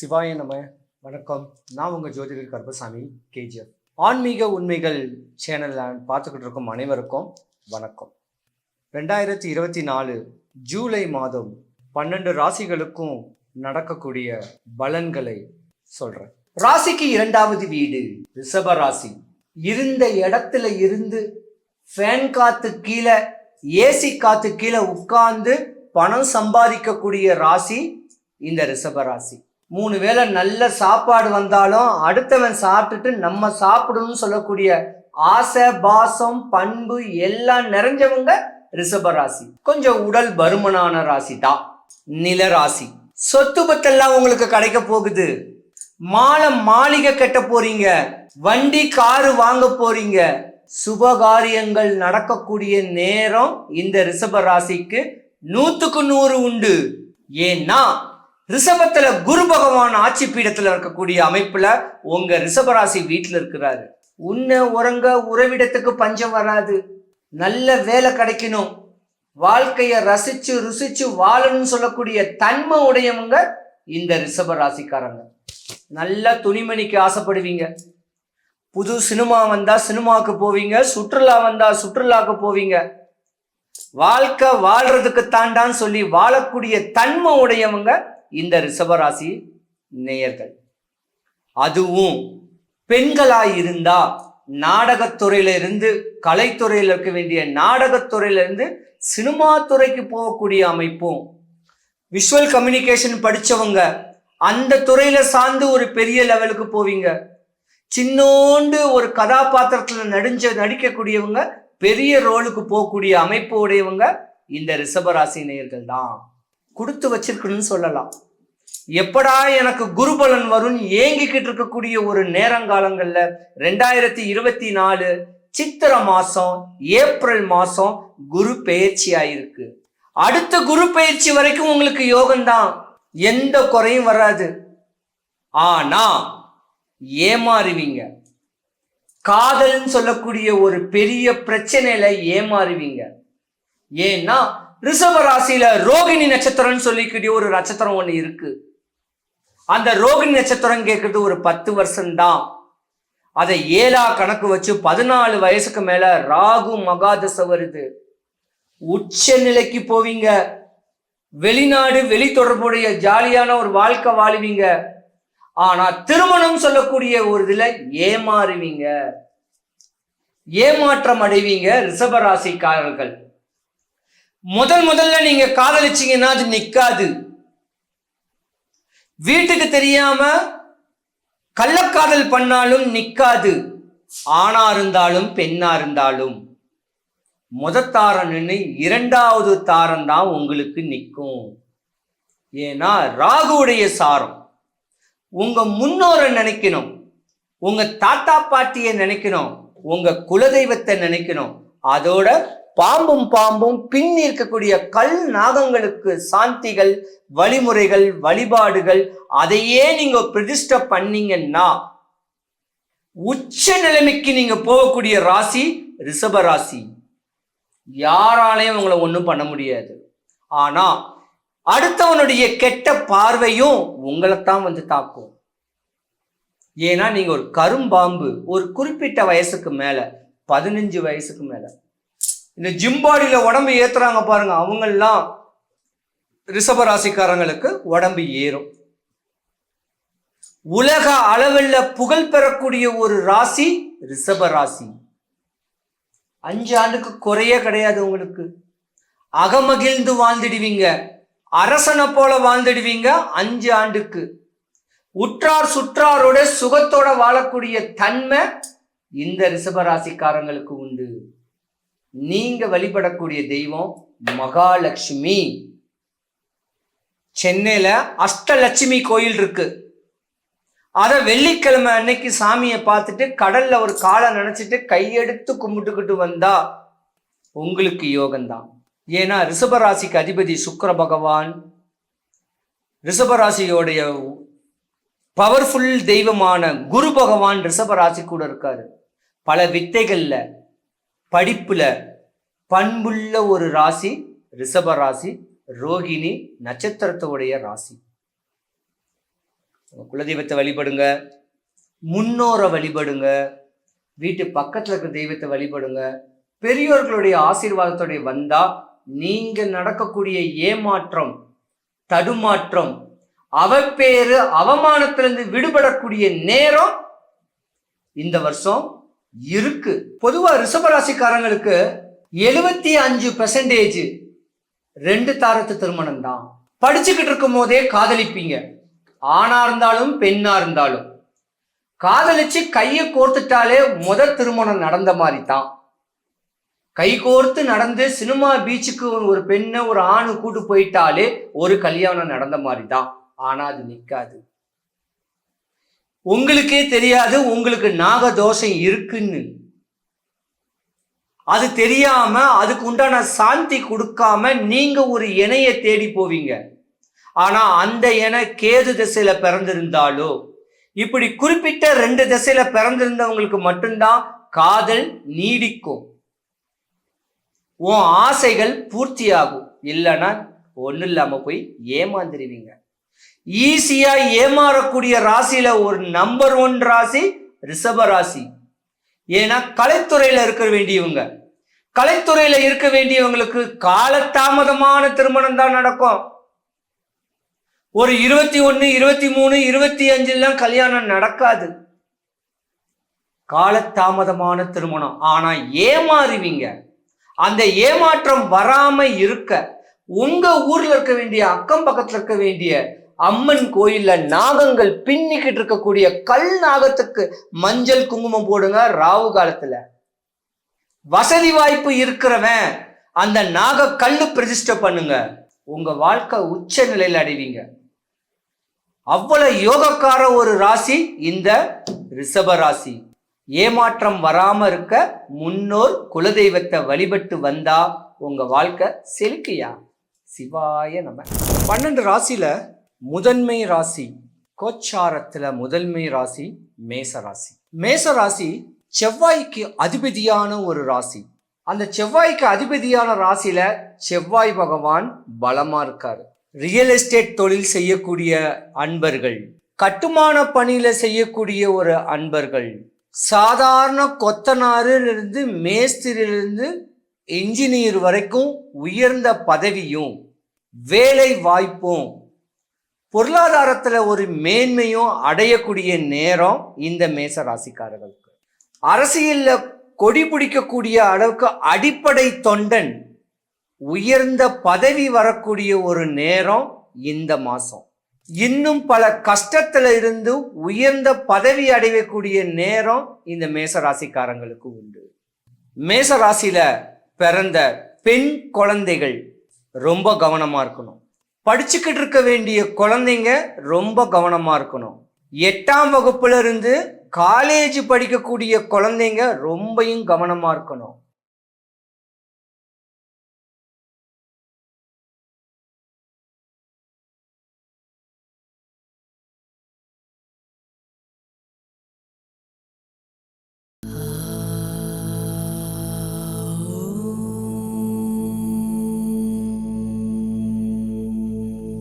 சிவாய நம. வணக்கம். நான் உங்கள் ஜோதிடர் கருப்பசாமி கேஜிஎஃப். ஆன்மீக உண்மைகள் சேனலில் பார்த்துக்கிட்டு இருக்கும் அனைவருக்கும் வணக்கம். ரெண்டாயிரத்தி இருபத்தி நாலு ஜூலை மாதம் பன்னெண்டு ராசிகளுக்கும் நடக்கக்கூடிய பலன்களை சொல்கிறேன் ராசிக்கு இரண்டாவது வீடு ரிஷப ராசி. இருந்த இடத்துல இருந்து ஃபேன் காத்து கீழே ஏசி காத்து கீழே உட்கார்ந்து பணம் சம்பாதிக்கக்கூடிய ராசி இந்த ரிஷப ராசி. மூணு வேளை நல்ல சாப்பாடு வந்தாலும் அடுத்தவன் சாப்பிட்டுட்டு நம்ம சாப்பிடணும்னு சொல்லக்கூடிய ஆசை பாசம் பண்பு எல்லாம் நிறைஞ்சவங்க ரிஷப ராசி. கொஞ்சம் உடல் பருமனான ராசி தான். நில ராசி. சொத்து பத்தெல்லாம் உங்களுக்கு கிடைக்க போகுது. மாலை மாளிகை கட்ட போறீங்க. வண்டி காரு வாங்க போறீங்க. சுபகாரியங்கள் நடக்கக்கூடிய நேரம் இந்த ரிஷப ராசிக்கு நூத்துக்கு நூறு உண்டு. ஏன்னா ரிஷபத்துல குரு பகவான் ஆட்சி பீடத்துல இருக்கக்கூடிய அமைப்புல உங்க ரிஷபராசி வீட்டுல இருக்கிறாரு. உன்ன உறங்க உறவிடத்துக்கு பஞ்சம் வராது. நல்ல வேலை கிடைக்கணும். வாழ்க்கைய ரசிச்சு ருசிச்சு வாழணும்னு சொல்லக்கூடிய தன்மை உடையவங்க இந்த ரிஷப ராசிக்காரங்க நல்ல துணிமணிக்கு ஆசைப்படுவீங்க. புது சினிமா வந்தா சினிமாவுக்கு போவீங்க. சுற்றுலா வந்தா சுற்றுலாவுக்கு போவீங்க. வாழ்க்கை வாழ்றதுக்கு தாண்டான்னு சொல்லி வாழக்கூடிய தன்மை உடையவங்க இந்த ரிஷபராசி நேயர்கள். அதுவும் பெண்களாய் இருந்தா நாடகத்துறையிலிருந்து கலைத்துறையில் இருக்க வேண்டிய நாடகத்துறையிலிருந்து சினிமா துறைக்கு போகக்கூடிய அமைப்பும் விஷுவல் கம்யூனிகேஷன் படித்தவங்க அந்த துறையில சார்ந்து ஒரு பெரிய லெவலுக்கு போவீங்க. சின்னோண்டு ஒரு கதாபாத்திரத்தில் நடிஞ்ச நடிக்கக்கூடியவங்க பெரிய ரோலுக்கு போகக்கூடிய அமைப்பு உடையவங்க இந்த ரிஷபராசி நேயர்கள் தான் கொடுத்து வச்சிருக்குன்னு சொல்லலாம். எப்படா எனக்கு குருபலன் வரும்னு ஏங்கிக்கிட்டு இருக்கக்கூடிய ஒரு நேரங்காலங்கள்ல ரெண்டாயிரத்தி இருபத்தி நாலு சித்திர மாசம் ஏப்ரல் மாசம் குரு பெயர்ச்சி ஆயிருக்கு அடுத்த குரு பெயர்ச்சி வரைக்கும் உங்களுக்கு யோகம்தான். எந்த குறையும் வராது. ஆனா ஏமாறுவீங்க. காதல்னு சொல்லக்கூடிய ஒரு பெரிய பிரச்சனையில ஏமாறுவீங்க. ஏன்னா ரிஷப ராசியில ரோகிணி நட்சத்திரம்னு சொல்லிக்கூடிய ஒரு நட்சத்திரம் ஒண்ணு இருக்கு. அந்த ரோகிணி நட்சத்திரம் கேட்கறது ஒரு பத்து வருஷம்தான். அதை ஏழா கணக்கு வச்சு பதினாலு வயசுக்கு மேல ராகு மகாதசை வருது. உச்ச நிலைக்கு போவீங்க. வெளிநாடு வெளி தொடர்புடைய ஜாலியான ஒரு வாழ்க்கை வாழுவீங்க. ஆனா திருமணம் சொல்லக்கூடிய ஒரு இதுல ஏமாறுவீங்க. ஏமாற்றம் அடைவீங்க ரிஷபராசிக்காரர்கள் முதல் முதல்ல நீங்க காதலிச்சீங்கன்னா அது நிக்காது. வீட்டுக்கு தெரியாம கள்ளக்காதல் பண்ணாலும் நிக்காது. ஆணா இருந்தாலும் பெண்ணா இருந்தாலும். முத தாரன்னு இரண்டாவது தாரம் தான் உங்களுக்கு நிற்கும் ஏன்னா ராகுவுடைய சாரம். உங்க முன்னோரை நினைக்கணும். உங்க தாத்தா பாட்டியை நினைக்கணும். உங்க குலதெய்வத்தை நினைக்கணும். அதோட பாம்பும் பாம்பும் பின் இருக்கக்கூடிய கல் நாகங்களுக்கு சாந்திகள் வழிமுறைகள் வழிபாடுகள் அதையே நீங்க பிரதிஷ்டை பண்ணீங்கன்னா உச்ச நிலைமைக்கு நீங்க போகக்கூடிய ராசி ரிஷப ராசி. யாராலையும் உங்களை ஒன்றும் பண்ண முடியாது. ஆனா அடுத்தவனுடைய கெட்ட பார்வையும் உங்களைத்தான் வந்து தாக்கும். ஏன்னா நீங்க ஒரு கரும்பாம்பு. ஒரு குறிப்பிட்ட வயசுக்கு மேல பதினஞ்சு வயசுக்கு மேல. இந்த ஜிம்பாடியில் உடம்பு ஏத்துறாங்க பாருங்க அவங்கெல்லாம் ரிஷபராசிக்காரங்களுக்கு உடம்பு ஏறும். உலக அளவில் புகழ் பெறக்கூடிய ஒரு ராசி ரிஷப ராசி. அஞ்சு ஆண்டுக்கு குறைய கிடையாது உங்களுக்கு. அகமகிழ்ந்து வாழ்ந்துடுவீங்க. அரசனை போல வாழ்ந்துடுவீங்க அஞ்சு ஆண்டுக்கு. உற்றார் சுற்றாரோட சுகத்தோட வாழக்கூடிய தன்மை இந்த ரிஷபராசிக்காரங்களுக்கு உண்டு. நீங்க வழிபடக்கூடிய தெய்வம் மகாலட்சுமி. சென்னையில அஷ்டலட்சுமி கோயில் இருக்கு. அதை வெள்ளிக்கிழமை அன்னைக்கு சாமியை பார்த்துட்டு கடல்ல ஒரு காலை நினைச்சிட்டு கையெடுத்து கும்பிட்டுக்கிட்டு வந்தா உங்களுக்கு யோகம்தான். ஏன்னா ரிஷபராசிக்கு அதிபதி சுக்கர பகவான் ரிஷபராசியோடைய பவர்ஃபுல் தெய்வமான குரு பகவான் ரிஷபராசி கூட இருக்காரு. பல வித்தைகள்ல படிப்புல பண்புள்ள ஒரு ராசி ரிஷப ராசி ரோகிணி நட்சத்திரத்தோடைய ராசி. குலதெய்வத்தை வழிபடுங்க. முன்னோரை வழிபடுங்க. வீட்டு பக்கத்துல இருக்கிற தெய்வத்தை வழிபடுங்க. பெரியோர்களுடைய ஆசீர்வாதத்தோடைய வந்தா நீங்க நடக்கக்கூடிய ஏமாற்றம் தடுமாற்றம் அவப்பேறு அவமானத்திலிருந்து விடுபடக்கூடிய நேரம் இந்த வருஷம் இருக்கு. பொதுவா ரிஷபராசிக்காரங்களுக்கு எழுபத்தி அஞ்சு பெர்சன்டேஜ் ரெண்டு தாரத்து திருமணம் தான் படிச்சுக்கிட்டு இருக்கும் போதே காதலிப்பீங்க. ஆணா இருந்தாலும் பெண்ணா இருந்தாலும். காதலிச்சு கையை கோர்த்துட்டாலே முதல் திருமணம் நடந்த மாதிரி தான் கை கோர்த்து நடந்து சினிமா பீச்சுக்கு ஒரு பெண்ணை ஒரு ஆணு கூட்டு போயிட்டாலே ஒரு கல்யாணம் நடந்த மாதிரி தான் ஆனா அது நிற்காது உங்களுக்கே தெரியாது உங்களுக்கு நாக தோஷம் இருக்குன்னு. அது தெரியாம அதுக்கு உண்டான சாந்தி கொடுக்காம நீங்க ஒரு இணைய தேடி போவீங்க. ஆனா அந்த இணை கேது திசையில பிறந்திருந்தாலோ இப்படி குறிப்பிட்ட ரெண்டு திசையில பிறந்திருந்தவங்களுக்கு மட்டும்தான் காதல் நீடிக்கும். உன் ஆசைகள் பூர்த்தியாகும். இல்லைன்னா ஒன்றும் இல்லாமல் போய் ஏமாந்துருவீங்க. ஈஸியா ஏமாறக்கூடிய ராசியில ஒரு நம்பர் ஒன் ராசி ரிஷப ராசி. ஏன்னா கலைத்துறையில இருக்க வேண்டியவங்க. கலைத்துறையில இருக்க வேண்டியவங்களுக்கு காலதாமதமான திருமணம் தான் நடக்கும். ஒரு இருபத்தி ஒன்னு இருபத்தி மூணு இருபத்தி அஞ்சுலாம் கல்யாணம் நடக்காது. காலதாமதமான திருமணம். ஆனா ஏமாறுவீங்க. அந்த ஏமாற்றம் வராம இருக்க உங்க ஊர்ல இருக்க வேண்டிய அக்கம் பக்கத்துல இருக்க வேண்டிய அம்மன் கோயில்ல நாகங்கள் பின்னிக்கிட்டு இருக்கக்கூடிய கல் நாகத்துக்கு மஞ்சள் குங்குமம் போடுங்க ராவு காலத்துல. வசதி வாய்ப்பு இருக்கிறவன் அந்த நாக கல்லு பிரதிஷ்டை பண்ணுங்க. உங்க வாழ்க்கை உச்ச நிலையில் அடைவீங்க. அவ்வளவு யோகக்கார ஒரு ராசி இந்த ரிஷப ராசி. ஏமாற்றம் வராம இருக்க முன்னோர் குலதெய்வத்தை வழிபட்டு வந்தா உங்க வாழ்க்கை செலுக்கியா சிவாய நம்ம பன்னெண்டு ராசியில முதன்மை ராசி கோச்சாரத்துல முதன்மை ராசி மேச ராசி. மேச ராசி செவ்வாய்க்கு அதிபதியான ஒரு ராசி. அந்த செவ்வாய்க்கு அதிபதியான ராசியில செவ்வாய் பகவான் பலமா இருக்காரு. ரியல் எஸ்டேட் தொழில் செய்யக்கூடிய அன்பர்கள் கட்டுமான பணியில செய்யக்கூடிய ஒரு அன்பர்கள் சாதாரண கொத்தனாரிலிருந்து மேஸ்திரிலிருந்து இன்ஜினியர் வரைக்கும் உயர்ந்த பதவியும் வேலை வாய்ப்பும் பொருளாதாரத்தில் ஒரு மேன்மையும் அடையக்கூடிய நேரம் இந்த மேச ராசிக்காரர்களுக்கு. அரசியலில் கொடி பிடிக்கக்கூடிய அளவுக்கு அடிப்படை தொண்டன் உயர்ந்த பதவி வரக்கூடிய ஒரு நேரம் இந்த மாதம் இன்னும் பல கஷ்டத்தில் இருந்து உயர்ந்த பதவி அடையக்கூடிய நேரம் இந்த மேச ராசிக்காரங்களுக்கு உண்டு. மேச ராசியில் பிறந்த பெண் குழந்தைகள் ரொம்ப கவனமாக இருக்கணும். படிச்சுக்கிட்டு இருக்க வேண்டிய குழந்தைங்க ரொம்ப கவனமா இருக்கணும். எட்டாம் வகுப்புல இருந்து காலேஜ் படிக்கக்கூடிய குழந்தைங்க ரொம்பையும் கவனமா இருக்கணும்.